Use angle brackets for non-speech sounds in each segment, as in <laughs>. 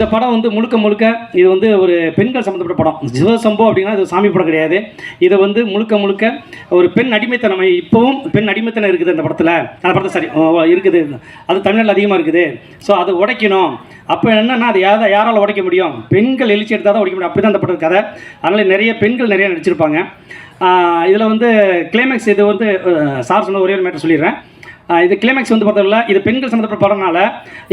இந்த படம் வந்து முழுக்க முழுக்க இது வந்து ஒரு பெண்கள் சம்மந்தப்பட்ட படம். சிவசம்போ அப்படின்னா இது சாமி படம் கிடையாது. இதை வந்து முழுக்க முழுக்க ஒரு பெண் அடிமைத்தனம் இப்போவும் பெண் அடிமைத்தனம் இருக்குது அந்த படத்தில். அந்த படத்தில் சரி இருக்குது. அது தமிழ்நாட்டில் அதிகமாக இருக்குது. ஸோ அதை உடைக்கணும். அப்போ என்னென்னா அது யாரால் உடைக்க முடியும்? பெண்கள் எழுச்சி எடுத்தால் தான் உடைக்க முடியும். அப்படி தான் அந்த படம் கதை. அதனால் நிறைய பெண்கள் நிறைய நடிச்சிருப்பாங்க. இதில் வந்து கிளைமேக்ஸ் இது வந்து சார் சொன்ன ஒரே ஒரு மேட்டர் சொல்லிடுறேன். இது கிளைமேக்ஸ் வந்து பார்த்தோம்ல இது பெண்கள் சம்மந்தப்பட்ட படம்னால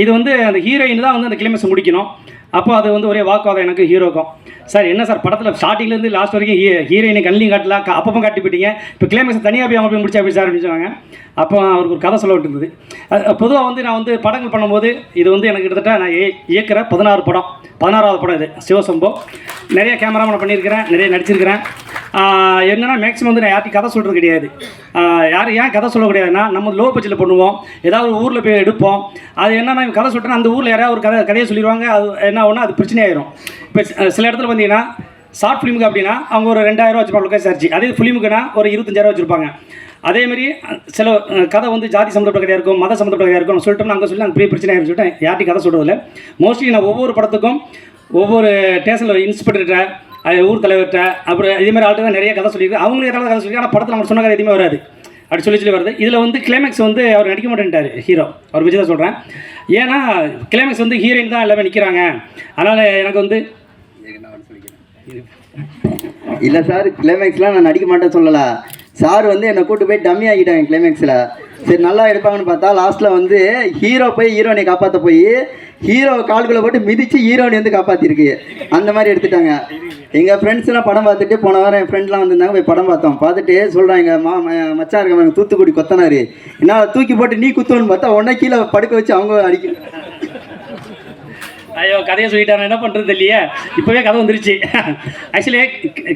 இது வந்து அந்த ஹீரோயின் தான் வந்து அந்த கிளைமேக்ஸ் முடிக்கணும். அப்போ அது வந்து ஒரே வாக்குவாதம் எனக்கு ஹீரோக்கும் சார் என்ன சார் படத்தில் ஸ்டார்டிங்லேருந்து லாஸ்ட் வரைக்கும் ஹீ ஹீரோயினை கண்ணிலையும் காட்டல க- அப்பப்போ காட்டி போயிட்டீங்க இப்போ கிளைமேக்ஸ் தனியாக போய் அவங்க போய் முடிச்சா போய் சார் அப்படின்னு சொன்னாங்க. அப்போ அவருக்கு ஒரு கதை சொல்ல விட்டுருந்தது. பொதுவாக வந்து நான் வந்து படங்கள் பண்ணும்போது இது வந்து எனக்கு கிட்டத்தட்ட நான் இயக்கிற பதினாறு படம். பதினாறாவது படம் இது. சிவசம்போ. நிறைய கேமராமேன் பண்ணியிருக்கிறேன் நிறைய நடிச்சிருக்கிறேன். என்னென்னா மேக்ஸிமம் வந்து நான் யார்ட்டையும் கதை சொல்கிறது கிடையாது. யார் ஏன் கதை சொல்ல கிடையாதுன்னா நம்ம லோ பட்ஜெட்டில் பண்ணுவோம். ஏதாவது ஒரு ஊரில் போய் எடுப்போம். அது என்னென்னா கதை சொல்லிட்டேன்னா அந்த ஊரில் யாராவது ஒரு கதை கதையை சொல்லிடுவாங்க அது என்ன ஆகும்னா அது பிரச்சனை ஆயிரும் இப்போ சில இடத்துல பார்த்தீங்கன்னா ஷார்ட் ஃபிலிமுக்கு அப்படின்னா அவங்க ஒரு ரெண்டாயிரம் வச்சுப்பாங்க லொக்கேஷன் சார்ஜ் அதே ஃபிலிமுக்குன்னா ஒரு இருபத்தஞ்சாயிரம் வச்சுருப்பாங்க. அதேமாரி சில கதை வந்து ஜாதி சம்மந்தப்பட்ட கதையாக இருக்கும் மத சம்மந்தப்பட்ட கதையாக இருக்கும் சொல்லிட்டோம்னா அங்கே சொல்லி நாங்கள் பெரிய பிரச்சனை ஆயிரும் சொல்லிட்டு யார்ட்டையும் கதை சொல்கிறதில்ல மோஸ்ட்லி நான் ஒவ்வொரு படத்துக்கும் ஒவ்வொரு ஸ்டேஷனில் இன்ஸ்பெக்டர்கிட்ட அது ஊர் தலைவர்கிட்ட அப்புறம் இதேமாதிரி ஆள்கிட்ட நிறைய கதை சொல்லியிருக்கு அவங்களுக்கு ஏதாவது கதை சொல்லி ஆனால் படத்தில் நம்ம சொன்ன கதை எதுவுமே வராது. அப்படி சொல்லி சொல்லி வருது இதில் வந்து கிளைமேக்ஸ் வந்து அவர் நடிக்க மாட்டேன்ட்டார் ஹீரோ அவர் விஜய் தான் சொல்கிறேன் ஏன்னா கிளைமேக்ஸ் வந்து ஹீரோயின் தான் எல்லாமே நிற்கிறாங்க அதனால் எனக்கு வந்து இல்லை சார் கிளைமேக்ஸ்லாம் நான் நடிக்க மாட்டேன் சொல்லலை. சார் வந்து என்னை கூட்டு போய் டம்மி ஆகிட்டாங்க கிளைமேக்ஸில் சரி நல்லா எடுப்பாங்கன்னு பார்த்தா லாஸ்ட்டில் வந்து ஹீரோ போய் ஹீரோனை காப்பாற்ற போய் ஹீரோ கால்குள்ளே போட்டு மிதித்து ஹீரோனை வந்து காப்பாற்றிருக்கு அந்த மாதிரி எடுத்துட்டாங்க. எங்கள் ஃப்ரெண்ட்ஸ்லாம் படம் பார்த்துட்டு போன வாரம் என் ஃப்ரெண்ட்லாம் வந்திருந்தாங்க போய் படம் பார்த்தோம். பார்த்துட்டு சொல்கிறாங்க மா ம- மச்சான் இருக்க தூத்துக்குடி கொத்தனார். என்ன தூக்கி போட்டு நீ குத்துவன்னு பார்த்தா உடனே கீழே படுக்க வச்சு அவங்க அடிக்க ஐயோ கதையை சொல்லிட்டாங்க என்ன பண்ணுறது இல்லையே இப்போவே கதை வந்துருச்சு. ஆக்சுவலி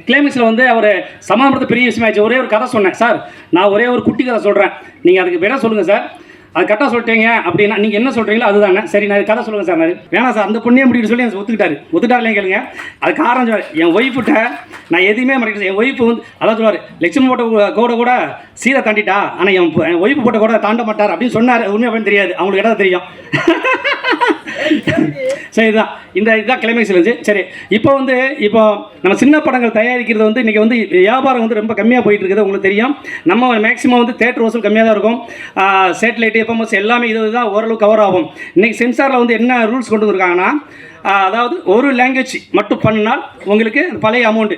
கிளைமேக்ஸில் வந்து அவர் சமாதானத்தை பெரிய விஷயமாச்சு ஒரே ஒரு கதை சொன்னேன் சார். நான் ஒரே ஒரு குட்டி கதை சொல்கிறேன் நீங்கள் அதுக்கு வேணால் சொல்லுங்கள் சார். அது கரெக்டாக சொல்லிட்டீங்க அப்படின்னா நீங்கள் என்ன சொல்கிறீங்களோ அதுதானே சரி நான் கதை சொல்லுங்கள் சார் நான். வேணாம் சார் அந்த பொண்ணே முடிக்கிட்டு சொல்லி எனக்கு ஒத்துக்கிட்டாரு. ஒத்துக்கிட்டாருலையும் கேளுங்க. அது காரணம் சொல்லுவார் என் ஒய்ஃப்கிட்ட நான் எதுவுமே மறைக்கிறேன் என் ஒய்ஃப் வந்து அதான் சொல்லுவார் லட்சுமி போட்ட கூட கூட சீரை தாண்டிட்டா. ஆனால் என் என் ஒய்ஃப் போட்ட கூட தாண்ட மாட்டார் அப்படின்னு சொன்னார். உண்மை அப்படின்னு தெரியாது. அவங்களுக்கு இடம் தெரியும்? <laughs> <laughs> சரி இதுதான் இந்த இதுதான் கிளைமேக்ஸ் இருந்துச்சு சரி இப்போ வந்து இப்போ நம்ம சின்ன படங்கள் தயாரிக்கிறது வந்து இன்றைக்கி வந்து வியாபாரம் வந்து ரொம்ப கம்மியாக போயிட்டு இருக்குது உங்களுக்கு தெரியும். நம்ம மேக்ஸிமம் வந்து தேட்டர் வசூல் கம்மியாக தான் இருக்கும். சேட்டலைட் எஃப்எம்எஸ் எல்லாமே இது தான் ஓரளவு கவர் ஆகும். இன்றைக்கி சென்சாரில் வந்து என்ன ரூல்ஸ் கொண்டு வந்திருக்காங்கன்னா அதாவது ஒரு லாங்குவேஜ் மட்டும் பண்ணால் உங்களுக்கு பழைய அமௌண்ட்டு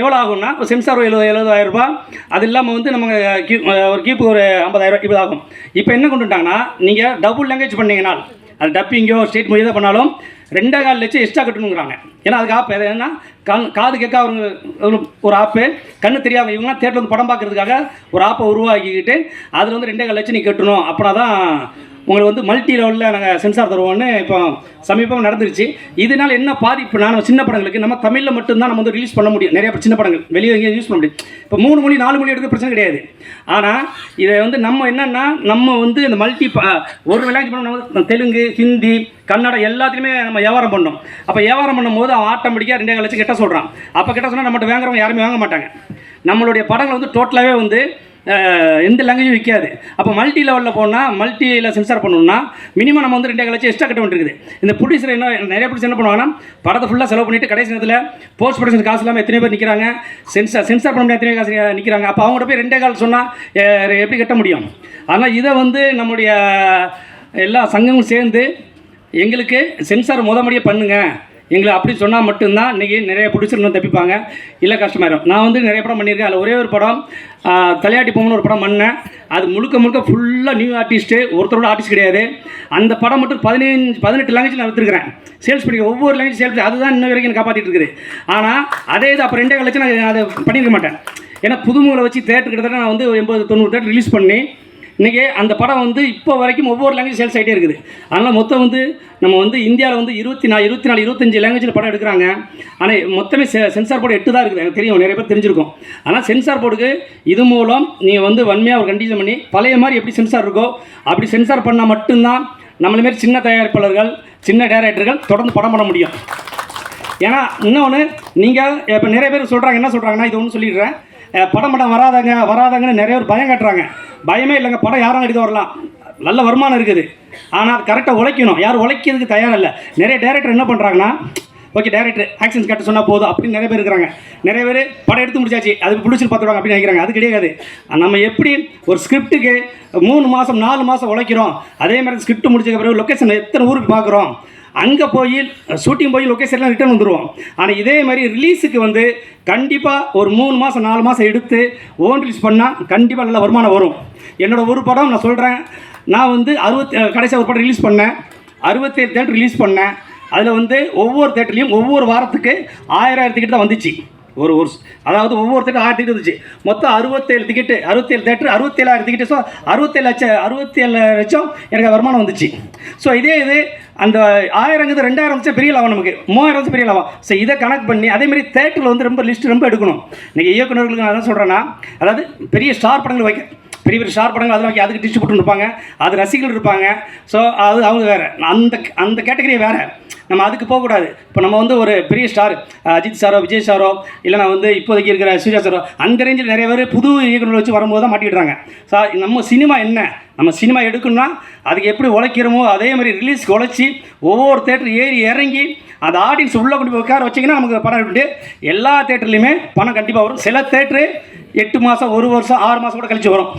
எவ்வளோ ஆகும்னா இப்போ சென்சார் எழுபது எழுபதாயிரம் ரூபாய். அது இல்லாமல் வந்து நம்ம கியூ ஒரு கீப்பு ஒரு ஐம்பதாயிரம் இப்படி ஆகும். இப்போ என்ன கொண்டுட்டாங்கன்னா நீங்கள் டபுள் லாங்குவேஜ் பண்ணீங்கன்னா அது டப்பிங்கோ ஸ்டேட் மொழி தான் பண்ணாலும் ரெண்டே கால் லட்சம் எக்ஸ்ட்ரா கட்டணுங்கிறாங்க. ஏன்னா அதுக்கு ஆப் எது என்ன கண் காது கேட்க அவங்க ஒரு- ஆப்பு கண்ணு தெரியாமல் இவங்களாம் தேட்டர் வந்து படம் பார்க்கறதுக்காக ஒரு ஆப்பை உருவாக்கிக்கிட்டு அதில் வந்து ரெண்டே கால் லட்சம் நீ கட்டணும் அப்படின்னா தான் உங்களுக்கு வந்து மல்டி லெவலில் நாங்கள் சென்சார் தருவோம்னு இப்போ சமீபம் நடந்துருச்சு. இதனால் என்ன பாதிப்பு? நான் சின்ன படங்களுக்கு நம்ம தமிழில் மட்டும்தான் நம்ம வந்து ரிலீஸ் பண்ண முடியும். நிறைய சின்ன படங்கள். வெளியே எங்கேயும் யூஸ் பண்ண முடியும் இப்போ மூணு மொழி நாலு மொழி எடுக்க பிரச்சனை கிடையாது. ஆனால் இதை வந்து நம்ம என்னென்னா நம்ம வந்து இந்த மல்டி ஒரு லாங்குவேஜ் பண்ண நம்ம தெலுங்கு ஹிந்தி கன்னடம் எல்லாத்தையுமே நம்ம வியாபாரம் பண்ணோம். அப்போ வியாபாரம் பண்ணும்போது அவன் ஆட்டோமேட்டிக்காக ரெண்டே லட்சம் கிட்ட சொல்கிறான் அப்போ கிட்ட சொன்னால் நம்மகிட்ட வாங்குறவங்க யாருமே வாங்க மாட்டாங்க. நம்மளுடைய படங்கள் வந்து டோட்டலாகவே வந்து எந்த லாங்குவேஜும் விற்காது அப்போ மல்டி லெவலில் போனால் மல்டியில் சென்சார் பண்ணணும்னா மினிமம் நம்ம வந்து ரெண்டே லட்சம் எக்ஸ்ட்ரா கட்ட வேண்டியிருக்குது இந்த ப்ரொடியூசர் என்ன நிறைய ப்ரொடியூசர் என்ன பண்ணுவாங்கன்னா படத்தை ஃபுல்லாக செலவு பண்ணிவிட்டு கடைசி நேரத்தில் போஸ்ட் ப்ரொடக்ஷன் காசு இல்லாமல் எத்தனை பேர் நிற்கிறாங்க சென்சார் சென்சார் பண்ண முடியாது எத்தனை காசு நிற்கிறாங்க அப்போ அவங்கள்ட்ட போய் ரெண்டே கால் சொன்னால் எப்படி கட்ட முடியும்? ஆனால் இதை வந்து நம்முடைய எல்லா சங்கமும் சேர்ந்து எங்களுக்கு சென்சார் முத முறையே பண்ணுங்கள் எங்களை அப்படி சொன்னால் மட்டும்தான் இன்றைக்கி நிறைய பிடிச்சிருந்தோம் தப்பிப்பாங்க. இல்லை கஷ்டமாயிரும். நான் வந்து நிறைய படம் பண்ணியிருக்கேன். அதில் ஒரே ஒரு படம் தலையாட்டி பொம்மைன்னு ஒரு படம் பண்ணேன். அது முழுக்க முழுக்க ஃபுல்லாக நியூ ஆர்டிஸ்ட்டு ஒருத்தரோட ஆர்டிஸ்ட் கிடையாது. அந்த படம் மட்டும் பதினஞ்சு பதினெட்டு லாங்குவேஜ் நான் விற்றுருக்கிறேன் சேல்ஸ் பண்ணி ஒவ்வொரு லாங்குவேஜ் சேல்ஸ் அதுதான் இன்ன வரைக்கும் எனக்கு காப்பாற்றிட்டு இருக்குது. ஆனால் அதே இது அப்போ ரெண்டே கழிச்சு நான் அதை பண்ணியிருக்க மாட்டேன். ஏன்னா புதுமுகளை வச்சு தேட்டர் கிட்டத்தட்ட நான் வந்து எண்பது தொண்ணூறு தேட்டர் ரிலீஸ் பண்ணி இன்றைக்கி அந்த படம் வந்து இப்போ வரைக்கும் ஒவ்வொரு லாங்குவேஜ் சேல்ஸ் ஆகிட்டே இருக்குது. அதனால் மொத்தம் வந்து நம்ம வந்து இந்தியாவில் வந்து இருபத்தி நாலு இருபத்தி நாலு இருபத்தஞ்சு லாங்குவேஜில் படம் எடுக்கிறாங்க. ஆனால் மொத்தமே செ சென்சார் போர்டு எட்டு தான் இருக்குது. எனக்கு தெரியும். நிறைய பேர் தெரிஞ்சிருக்கும். ஆனால் சென்சார் போர்டுக்கு இது மூலம் நீங்கள் வந்து வன்மையாக ஒரு கண்டிஷன் பண்ணி பழைய மாதிரி எப்படி சென்சார் இருக்கோ அப்படி சென்சார் பண்ணால் மட்டும்தான் நம்மள மாரி சின்ன தயாரிப்பாளர்கள் சின்ன டேரக்டர்கள் தொடர்ந்து படம் பண்ண முடியும். ஏன்னா இன்னொன்று நீங்கள் இப்போ நிறைய பேர் சொல்கிறாங்க என்ன சொல்கிறாங்கன்னா இது ஒன்று சொல்லிடுறேன். படம் படம் வராதங்க வராதங்கன்னு நிறைய பேர் பயம் காட்டுறாங்க. பயமே இல்லைங்க படம் யாரும் எடுத்து வரலாம். நல்ல வருமானம் இருக்குது. ஆனால் கரெக்டாக உழைக்கணும். யாரும் உழைக்கிறதுக்கு தயாராக இல்லை நிறைய டேரக்டர் என்ன பண்ணுறாங்கன்னா ஓகே டேரக்டர் ஆக்ஷன்ஸ் கட்ட சொன்னால் போதும் அப்படின்னு நிறைய பேர் இருக்கிறாங்க. நிறைய பேர் படம் எடுத்து முடிச்சாச்சு அது பிடிச்சி பார்த்துருவாங்க அப்படின்னு நினைக்கிறாங்க. அது கிடையாது. நம்ம எப்படி ஒரு ஸ்கிரிப்ட்டுக்கு மூணு மாதம் நாலு மாதம் உழைக்கிறோம் அதே மாதிரி ஸ்கிரிப்ட் முடிச்சதுக்கு பிறகு லொக்கேஷன் எத்தனை ஊருக்கு பார்க்குறோம்? அங்கே போய் ஷூட்டிங் போய் லொக்கேஷன்லாம் ரிட்டர்ன் வந்துடுவோம் ஆனால் இதே மாதிரி ரிலீஸுக்கு வந்து கண்டிப்பாக ஒரு மூணு மாதம் நாலு மாதம் எடுத்து ஓன் ரிலீஸ் பண்ணால் கண்டிப்பாக நல்ல வருமானம் வரும். என்னோடய ஒரு படம் நான் சொல்கிறேன் நான் வந்து அறுபத்தி கடைசியாக ஒரு படம் ரிலீஸ் பண்ணேன். அறுபத்தேழு தேட்டர் ரிலீஸ் பண்ணேன். அதில் வந்து ஒவ்வொரு தேட்டர்லேயும் ஒவ்வொரு வாரத்துக்கு ஆயிரம் ஆயிரம் டிக்கெட் தான் வந்துச்சு. ஒரு ஒரு அதாவது ஒவ்வொரு தேட்டர் ஆயிரம் டிக்கெட் வந்துச்சு. மொத்தம் அறுபத்தேழு டிக்கெட்டு அறுபத்தேழு தேட்டர் அறுபத்தேழாயிரம் டிக்கெட்டு ஸோ அறுபத்தேழு லட்சம் அறுபத்தேழு லட்சம் எனக்கு வருமானம் வந்துச்சு. ஸோ இதே இது அந்த ஆயிரங்கிறது ரெண்டாயிரம் வந்துச்சு பெரிய லாபம் நமக்கு. மூவாயிரம் பெரிய லாபம். ஸோ இதை கணக்கு பண்ணி அதே மாதிரி தேட்டரில் வந்து ரொம்ப லிஸ்ட் ரொம்ப எடுக்கணும். இன்றைக்கி இயக்குநர்களுக்கு நான் என்ன சொல்கிறேன்னா அதாவது பெரிய ஸ்டார் படங்கள் வைக்க பெரிய பெரிய ஸ்டார் படங்கள் அதெல்லாம் அதுக்கு அதுக்கு டிஸ்ட்ரிபியூட்டர் இருப்பாங்க. அது ரசிகர்கள் இருப்பாங்க. ஸோ அது அவங்க வேறு. அந்த அந்த கேட்டகரி வேறு. நம்ம அதுக்கு போகக்கூடாது. இப்போ நம்ம வந்து ஒரு பெரிய ஸ்டார் அஜித் சாரோ விஜய் சாரோ இல்லைனா வந்து இப்போதைக்கு இருக்கிற சூர்யா சாரோ அந்த ரேஞ்சில் நிறைய பேர் புது இயக்குநர்கள் வச்சு வரும்போது தான் மாட்டிடுறாங்க ஸோ நம்ம சினிமா என்ன? நம்ம சினிமா எடுக்கணும்னா அதுக்கு எப்படி உழைக்கிறோமோ அதே மாதிரி ரிலீஸ்க்கு உழைச்சி ஒவ்வொரு தேட்டர் ஏறி இறங்கி அந்த ஆடியன்ஸ் உள்ளே கொண்டு போய் உட்கார வச்சிங்கன்னா நமக்கு படம் எடுத்துட்டு எல்லா தேட்டர்லையுமே பணம் கண்டிப்பாக வரும். சில தேட்டரு எட்டு மாதம் ஒரு வருஷம் ஆறு மாதம் கூட கழிச்சு வரும்.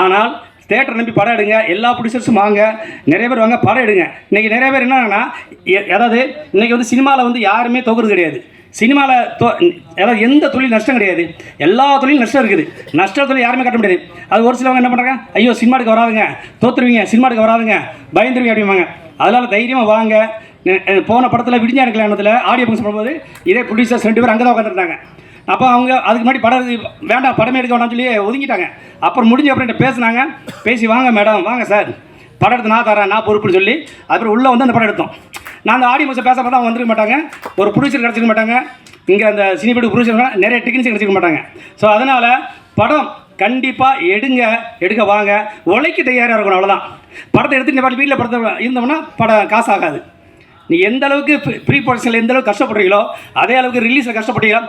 ஆனால் தேட்டர் நம்பி படம் எடுங்க எல்லா ப்ரொடியூசர்ஸும் வாங்க நிறைய பேர் வாங்க படம் எடுங்க. இன்றைக்கி நிறைய பேர் என்னன்னா எ- அதாவது இன்றைக்கி வந்து சினிமாவில் வந்து யாருமே தோக்குறது கிடையாது. சினிமாவில் தோ அதாவது எந்த தொழில் நஷ்டம் கிடையாது. எல்லா தொழிலும் நஷ்டம் இருக்குது. நஷ்ட தொழில் யாருமே கட்ட முடியாது. அது ஒரு சிலவங்க என்ன பண்ணுறாங்க ஐயோ சினிமாட்டுக்கு வராதுங்க. தோத்துருவீங்க சினிமாட்டுக்கு வராதுங்க. பயந்துருவீங்க அப்படிம்பாங்க. அதனால் தைரியமாக வாங்க. போன படத்தில் விடிஞ்சா கல்யாணத்தில் ஆடியோ ஃபங்க்ஷன் பண்ணும்போது இதே ப்ரொடியூசர்ஸ் ரெண்டு பேரும் அங்கே தான் உட்காந்துருந்தாங்க அப்போ அவங்க அதுக்கு முன்னாடி படம் வேண்டாம் படமே எடுக்க வேண்டாம்னு சொல்லி ஒதுங்கிட்டாங்க. அப்புறம் முடிஞ்ச அப்புறம் பேசினாங்க. பேசி வாங்க மேடம் வாங்க சார். படம் எடுத்து நான் தரேன் நான் பொறுப்புன்னு சொல்லி. அப்புறம் உள்ளே வந்து அந்த படம் எடுத்தோம். நான் அந்த ஆடியோ பஸ்ஸை பேச பார்த்தா அவங்க வந்துருக்க மாட்டாங்க. ஒரு ப்ரொடியூசர் கிடச்சிக்க மாட்டாங்க. இங்கே அந்த சினிபடி ப்ரொடியூசர் நிறைய டெக்னீஷியன் கிடச்சிக்க மாட்டாங்க. ஸோ அதனால் படம் கண்டிப்பாக எடுங்க எடுக்க வாங்க. உழைக்க தயாராக இருக்கணும் அவ்வளோதான் படத்தை எடுத்துகிட்டு வீட்டில் படத்தை இருந்தோம்னா படம் காசு ஆகாது நீ எந்த அளவுக்கு ப்ரீ ப்ரொடக்ஷனில் எந்த அளவுக்கு கஷ்டப்படுறீங்களோ அதே அளவுக்கு ரிலீஸில் கஷ்டப்படுறீங்களோ?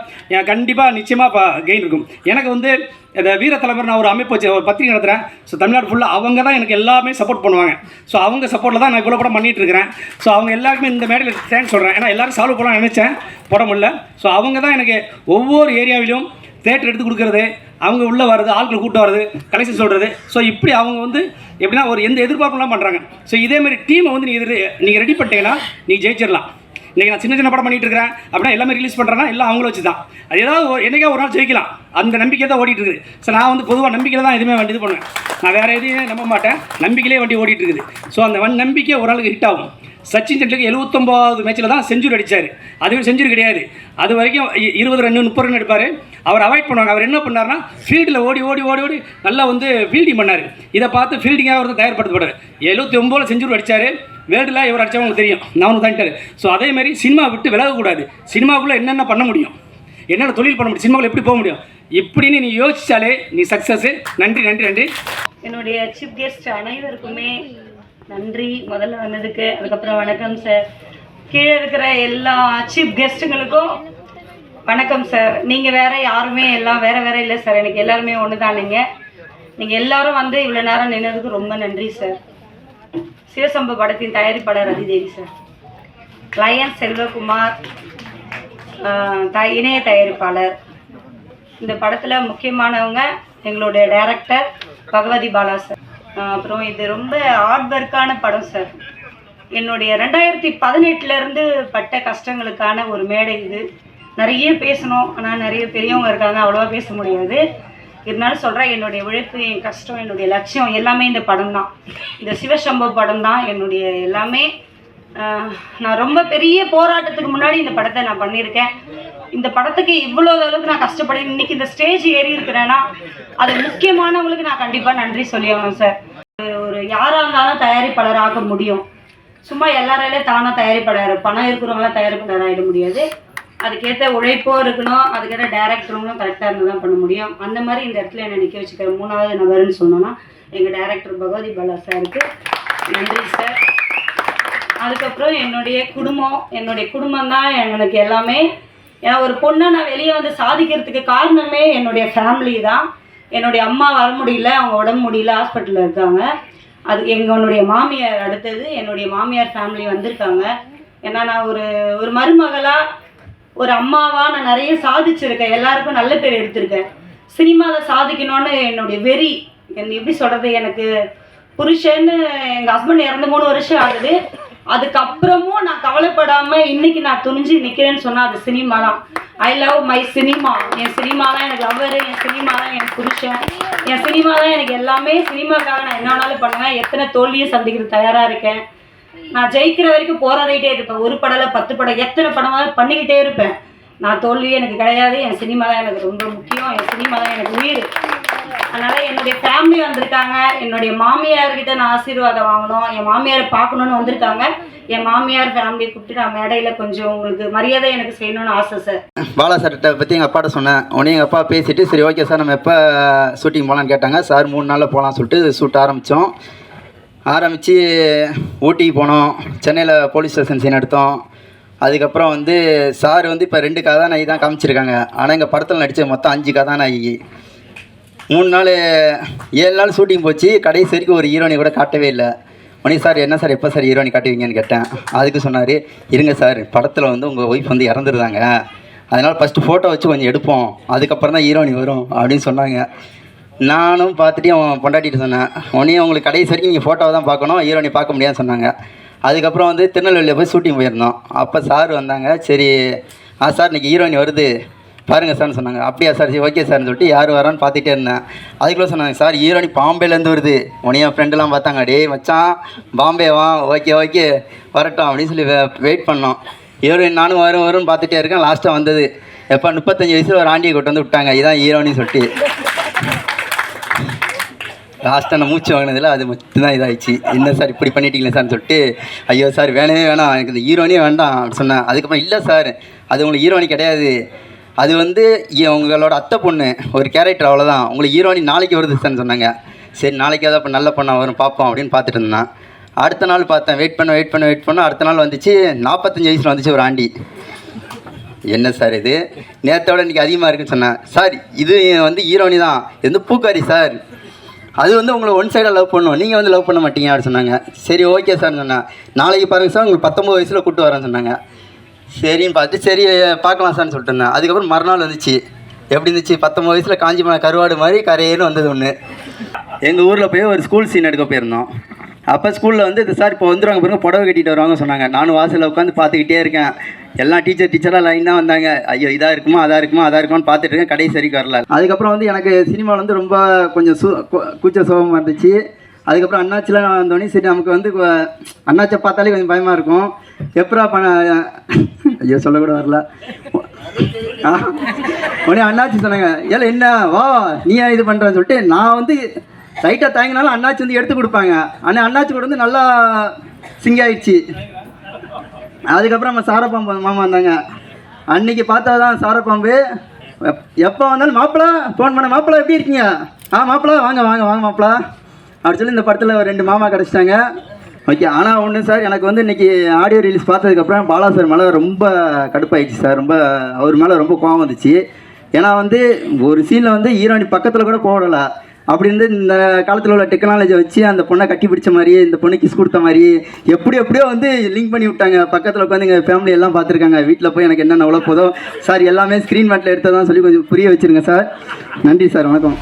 கண்டிப்பாக நிச்சயமாக இப்போ கெயின் இருக்கும். எனக்கு வந்து இந்த வீர தலைவர் நான் ஒரு அமைப்பு வச்சு ஒரு பத்திரிகை நடத்துகிறேன் ஸோ தமிழ்நாடு ஃபுல்லாக அவங்க தான் எனக்கு எல்லாமே சப்போர்ட் பண்ணுவாங்க. ஸோ அவங்க சப்போர்ட்டில் தான் நான் இவ்வளோ படம் பண்ணிகிட்டு இருக்கிறேன். ஸோ அவங்க எல்லாருக்குமே இந்த மேடையில் தேங்க்ஸ் சொல்கிறேன் ஏன்னா எல்லாரும் சால்வ் பண்ணலாம் நினச்சேன். போட முடியல. ஸோ அவங்க தான் எனக்கு ஒவ்வொரு ஏரியாவிலும் தேட்டர் எடுத்து கொடுக்குறது அவங்க உள்ளே வர்றது ஆட்கள் கூட்டம் வர்றது கலெக்ஷன் சொல்கிறது ஸோ இப்படி அவங்க வந்து எப்படின்னா ஒரு எந்த எதிர்பார்ப்புலாம் பண்ணுறாங்க ஸோ இதே மாதிரி டீமை வந்து நீங்கள் நீங்கள் ரெடி பண்ணிட்டீங்கன்னா நீங்கள் ஜெயிச்சிடலாம். இன்றைக்கி நான் சின்ன சின்ன படம் பண்ணிகிட்டு இருக்கிறேன். அப்படின்னா எல்லாமே ரிலீஸ் பண்ணுறேன்னா எல்லாம் அவங்கள வச்சு தான் அது ஏதாவது என்னைக்கா ஒரு நாள் ஜெயிக்கலாம். அந்த நம்பிக்கை தான் ஓடிட்டு இருக்குது. ஸோ நான் வந்து பொதுவாக நம்பிக்கையில் தான் எதுவுமே வண்டி இது பண்ணுவேன். நான் வேறு எதுவுமே நம்ப மாட்டேன். நம்பிக்கையிலே வண்டி ஓடிட்டு இருக்குது. ஸோ அந்த வன் நம்பிக்கை ஒரு ஆளுக்கு ஹிட் ஆகும். சச்சின் டெண்டுல்கர் எழுபத்தொம்போது மேட்ச்சில் தான் செஞ்சுரி அடிச்சார். அதுவே செஞ்சுரி கிடையாது. அது வரைக்கும் இருபது ரன் முப்பது ரன் எடுப்பார். அவர் அவாய்ட் பண்ணுவாங்க. அவர் என்ன பண்ணார்னா ஃபீல்டில் ஓடி ஓடி ஓடி ஓடி நல்லா வந்து ஃபீல்டிங் பண்ணார். இதை பார்த்து ஃபீல்டிங்காக அவர் தயார்படுத்தப்பட்டார் எழுபத்தி ஒம்போதில் செஞ்சுரு அடித்தார் வேர்ல்டில் இவர் அடித்தவங்களுக்கு தெரியும். நான் தாண்டிட்டார் ஸோ அதே மாதிரி சினிமா விட்டு விலகக்கூடாது. சினிமாக்குள்ளே என்னென்ன பண்ண முடியும்? என்னென்ன தொழில் பண்ண முடியும்? சினிமாவில் எப்படி போக முடியும்? இப்படின்னு நீ யோசிச்சாலே நீ சக்ஸஸ் நன்றி நன்றி நன்றி. என்னுடைய சீஃப் கெஸ்ட் அனைவருக்குமே நன்றி. முதல்ல வந்ததுக்கு அதுக்கப்புறம் வணக்கம் சார் கீழே இருக்கிற எல்லா சீஃப் கெஸ்ட்டுங்களுக்கும் வணக்கம் சார். நீங்கள் வேற யாருமே எல்லாம் வேறு வேறு இல்லை சார். எனக்கு எல்லாருமே ஒன்று தான் நீங்கள் நீங்கள் எல்லாரும் வந்து இவ்வளோ நேரம் நின்னதுக்கு ரொம்ப நன்றி சார். சிவசம்பு படத்தின் தயாரிப்பாளர் அதிதேவி சார். லயன் செல்வகுமார் த- இணைய தயாரிப்பாளர். இந்த படத்தில் முக்கியமானவங்க எங்களுடைய டைரக்டர் பகவதி பாலா சார். அப்புறம் இது ரொம்ப ஹார்ட் ஒர்க்கான படம் சார். என்னுடைய ரெண்டாயிரத்தி பதினெட்டுலேருந்து பட்ட கஷ்டங்களுக்கான ஒரு மேடை இது. நிறைய பேசணும். ஆனால் நிறைய பெரியவங்க இருக்காங்க அவ்வளோவா பேச முடியாது. இருந்தாலும் சொல்கிறேன் என்னுடைய உழைப்பு என் கஷ்டம் என்னுடைய லட்சியம் எல்லாமே இந்த படம் தான். இந்த சிவசம்பவ படம் தான் என்னுடைய எல்லாமே. நான் ரொம்ப பெரிய போராட்டத்துக்கு முன்னாடி இந்த படத்தை நான் பண்ணியிருக்கேன். இந்த படத்துக்கு இவ்வளோ அளவுக்கு நான் கஷ்டப்பட்டு இன்னைக்கு இந்த ஸ்டேஜ் ஏறி இருக்கிறேன்னா அது முக்கியமானவங்களுக்கு நான் கண்டிப்பாக நன்றி சொல்லி ஆகணும் சார் ஒரு- ஒரு யாராக இருந்தாலும் தயாரிப்பாளர் ஆக முடியும். சும்மா எல்லாராலையும் தானாக தயாரிப்பாளர் பணம் இருக்கிறவங்களாம் தயாரிப்பாளர் ஆகிட முடியாது. அதுக்கேற்ற உழைப்பும் இருக்கணும் அதுக்கேற்ற டேரக்டருங்களும் கரெக்டாக இருந்து தான் பண்ண முடியும். அந்த மாதிரி இந்த இடத்துல என்னை நிற்க வச்சுக்கிற? மூணாவது நபர்னு சொன்னோன்னா எங்கள் டேரக்டர் பகவதி பாலா சாருக்கு நன்றி சார் அதுக்கப்புறம் என்னுடைய குடும்பம் என்னுடைய குடும்பம் தான் எனக்கு எல்லாமே. ஏன்னா ஒரு பொண்ணை நான் வெளியே வந்து சாதிக்கிறதுக்கு காரணமே என்னுடைய ஃபேமிலி தான். என்னுடைய அம்மா வர முடியல அவங்க உடம்பு முடியல ஹாஸ்பிட்டலில் இருக்காங்க. அது எங்களுடைய மாமியார் அடுத்தது என்னுடைய மாமியார் ஃபேமிலி வந்திருக்காங்க. ஏன்னா நான் ஒரு ஒரு மருமகளாக ஒரு அம்மாவாக நான் நிறைய சாதிச்சிருக்கேன். எல்லாருக்கும் நல்ல பேர் எடுத்திருக்கேன். சினிமாவில் சாதிக்கணும்னு என்னுடைய வெறி என்ன எப்படி சொல்கிறது எனக்கு புருஷன்னு எங்கள் ஹஸ்பண்ட் இறந்து மூணு வருஷம் ஆகுது. அதுக்கப்புறமும் நான் கவலைப்படாமல் இன்னைக்கு நான் துணிஞ்சு நிற்கிறேன்னு சொன்னால் அது சினிமா தான் ஐ லவ் மை சினிமா என் சினிமா தான் எனக்கு லவ்வர் என் சினிமா தான் எனக்கு புருஷன். என் சினிமா தான் எனக்கு எல்லாமே. சினிமாக்காக நான் என்ன வேணாலும் பண்ணுவேன். எத்தனை தோல்வியை சந்திக்கிறது தயாராக இருக்கேன். நான் ஜெயிக்கிற வரைக்கும் போராடிட்டே இருப்பேன். ஒரு படலை பத்து படம் எத்தனை படமாவது பண்ணிக்கிட்டே இருப்பேன். நான் தோல்வி எனக்கு கிடையாது. என் சினிமா தான் எனக்கு ரொம்ப முக்கியம். என் சினிமா தான் எனக்கு உயிர். அதனால என்னுடைய ஃபேமிலி வந்திருக்காங்க. என்னுடைய மாமியார்கிட்ட நான் ஆசீர்வாதம் வாங்கணும். என் மாமியாரை பார்க்கணுன்னு வந்திருக்காங்க. என் மாமியார் ஃபேமிலியை கூப்பிட்டு நான் மேடையில் கொஞ்சம் உங்களுக்கு மரியாதை எனக்கு செய்யணும்னு ஆசை சார் பாலா சார்கிட்ட பற்றி எங்கள் அப்பாட்ட சொன்னேன். உடனே எங்கள் அப்பா பேசிட்டு சரி ஓகே சார் நம்ம எப்போ ஷூட்டிங் போகலான்னு கேட்டாங்க. சார் மூணு நாளில் போகலான்னு சொல்லிட்டு ஷூட் ஆரம்பித்தோம் ஆரம்பித்து ஊட்டிக்கு போனோம். சென்னையில் போலீஸ் ஸ்டேஷன் சீன் எடுத்தோம். அதுக்கப்புறம் வந்து சார் வந்து இப்போ ரெண்டு கதாநாயகி தான் காமிச்சிருக்காங்க. ஆனால் எங்கள் படத்தில் நடித்த மொத்தம் அஞ்சு கதாநாயகி மூணு நாள் ஏழு நாள் ஷூட்டிங் போச்சு. கடைசி வரைக்கும் ஒரு ஹீரோனி கூட காட்டவே இல்லை. மணி சார் என்ன சார் எப்போ சார் ஹீரோனி காட்டுவீங்கன்னு கேட்டேன். அதுக்கு சொன்னார் இருங்க சார் படத்தில் வந்து உங்கள் ஒய்ஃப் வந்து இறந்துருந்தாங்க அதனால் ஃபஸ்ட்டு ஃபோட்டோ வச்சு கொஞ்சம் எடுப்போம். அதுக்கப்புறம் தான் ஹீரோனி வரும். அப்படின்னு சொன்னாங்க. நானும் பார்த்துட்டு அவன் பொண்டாட்டிட்டு சொன்னேன் உடனே உங்களுக்கு கடைசி வரைக்கும் நீங்கள் ஃபோட்டோவை தான் பார்க்கணும் ஹீரோனி பார்க்க முடியாதுன்னு சொன்னாங்க. அதுக்கப்புறம் வந்து திருநெல்வேலியில் போய் ஷூட்டிங் போயிருந்தோம். அப்போ சார் வந்தாங்க சரி ஆ சார் இன்றைக்கி ஹீரோயினி வருது. பாருங்கள் சார்னு சொன்னாங்க. அப்படியா சார் சரி ஓகே சார்னு சொல்லிட்டு யார் வரான்னு பார்த்துட்டே இருந்தேன். அதுக்குள்ளே சொன்னாங்க சார் ஹீரோனி பாம்பேலேருந்து வருது. உடனே என் ஃப்ரெண்டெல்லாம் பார்த்தாங்க. டே மச்சான் பாம்பே வா. ஓகே ஓகே வரட்டும். அப்படின்னு சொல்லி வெயிட் பண்ணோம். ஹீரோயின் நானும் வரும் வரும்னு பார்த்துட்டே இருக்கேன். லாஸ்ட்டாக வந்தது. எப்போ? முப்பத்தஞ்சு வயசில் ஒரு ஆண்டியை கொண்டு வந்து விட்டாங்க. இதான் ஹீரோனின்னு சொல்லிட்டு. லாஸ்ட்டாக நான் மூச்சு வாங்கினதில் அது மட்டும்தான் இதாகிடுச்சு என்ன சார் இப்படி பண்ணிட்டீங்களே சார்னு சொல்லிட்டு ஐயோ சார் வேணவே வேணாம் எனக்கு இந்த ஹீரோனே வேண்டாம் அப்படின்னு சொன்னேன். அதுக்கப்புறம் இல்லை சார் அது உங்களுக்கு ஹீரோனி கிடையாது. அது வந்து உங்களோட அத்தை பொண்ணு ஒரு கேரக்டர் அவ்வளோதான் உங்களுக்கு ஹீரோனி நாளைக்கு வருது சார்னு சொன்னாங்க. சரி நாளைக்கு ஏதாவது நல்ல பொண்ணாக வரும் பார்ப்போம் அப்படின்னு பார்த்துட்டு இருந்தேன். அடுத்த நாள் பார்த்தேன் வெயிட் பண்ண வெயிட் பண்ண வெயிட் பண்ண அடுத்த நாள் வந்துச்சு நாற்பத்தஞ்சு வயசில் வந்துச்சு ஒரு ஆண்டி. என்ன சார் இது? நேரத்தோட இன்றைக்கி அதிகமாக இருக்குன்னு சொன்னேன். சார் இது வந்து ஹீரோனி தான். இது வந்து பூக்காரி சார். அது வந்து உங்களை ஒன் சைடாக லவ் பண்ணும். நீங்கள் வந்து லவ் பண்ண மாட்டீங்க அப்படின்னு சொன்னாங்க. சரி ஓகே சார்னு சொன்னேன் நாளைக்கு பாருங்கள் சார் உங்களுக்கு பத்தொம்பது வயசில் கூப்பிட்டு வரேன்னு சொன்னாங்க. சரின்னு பார்த்து சரி பார்க்கலாம் சார்னு சொல்லிட்டு இருந்தேன். அதுக்கப்புறம் மறுநாள் வந்துச்சு. எப்படி இருந்துச்சு? பத்தொம்பது வயசில் காஞ்சிபுரம் கருவாடு மாதிரி கரையேன்னு வந்தது ஒன்று எங்கள் ஊரில் போய் ஒரு ஸ்கூல் சீன் எடுக்க போயிருந்தோம். அப்போ ஸ்கூலில் வந்து இது சார் இப்போ வந்துடுவாங்க பாருங்க புடவை கட்டிட்டு வருவாங்க சொன்னாங்க. நானும் வாசலில் உட்காந்து பார்த்துக்கிட்டே இருக்கேன். எல்லாம் டீச்சர் டீச்சராக லைன் தான் வந்தாங்க. ஐயோ இதாக இருக்குமா அதாக இருக்குமா அதாக இருக்குமான்னு பார்த்துட்டு இருக்கேன். கடைசி வரைக்கும் வரல. அதுக்கப்புறம் வந்து எனக்கு சினிமாவில் வந்து ரொம்ப கொஞ்சம் சு கூச்ச சோகமாக இருந்துச்சு அதுக்கப்புறம் அண்ணாச்சிலாம் வந்தோடனே சரி நமக்கு வந்து அண்ணாச்சை பார்த்தாலே கொஞ்சம் பயமாக இருக்கும். எப்பரா பண்ண ஐயோ சொல்லக்கூட வரல. உடனே அண்ணாச்சி சொன்னாங்க ஏல என்ன? வா நீ ஏன் இது பண்ணுறன்னு சொல்லிட்டு நான் வந்து லைட்டாக தயங்கினாலும் அண்ணாச்சி வந்து எடுத்து கொடுப்பாங்க. ஆனால் அண்ணாச்சி கூட வந்து நல்லா சிங்க் ஆயிடுச்சு. அதுக்கப்புறம் நம்ம சாரப்பாம்பு மாமா வந்தாங்க. அன்னைக்கு பார்த்தா தான் சாரப்பாம்பு. எப்- எப்போ வந்தாலும் மாப்பிளா ஃபோன் பண்ண. மாப்பிளா எப்படி இருக்கீங்க? ஆ மாப்பிளா வாங்க வாங்க வாங்க மாப்பிளா. அப்படி சொல்லி இந்த படத்தில் ஒரு ரெண்டு மாமா கிடச்சிட்டாங்க. ஓகே ஆனால் ஒன்று சார் எனக்கு வந்து இன்னைக்கு ஆடியோ ரிலீஸ் பார்த்ததுக்கப்புறம் பாலா சார் மேலே ரொம்ப கடுப்பாயிடுச்சு சார். ரொம்ப அவர் மேலே ரொம்ப கோவம் வந்துச்சு. ஏன்னா வந்து ஒரு சீனில் வந்து ஹீரோயின் பக்கத்தில் கூட போடலை. அப்படி இருந்து இந்த காலத்தில் உள்ள டெக்னாலஜியை வச்சு அந்த பொண்ணை கட்டி பிடிச்ச மாதிரி இந்த பொண்ணு கிஸ் கொடுத்த மாதிரி எப்படி எப்படியோ வந்து லிங்க் பண்ணி விட்டாங்க. பக்கத்தில் உட்காந்து எங்கள் ஃபேமிலி எல்லாம் பார்த்துருக்காங்க. வீட்டில் போய் எனக்கு என்னென்ன எவ்வளோ போதோ சார் எல்லாமே ஸ்க்ரீன் மேட்டில் எடுத்ததான் சொல்லி கொஞ்சம் புரிய வச்சுருங்க சார். நன்றி சார். வணக்கம்.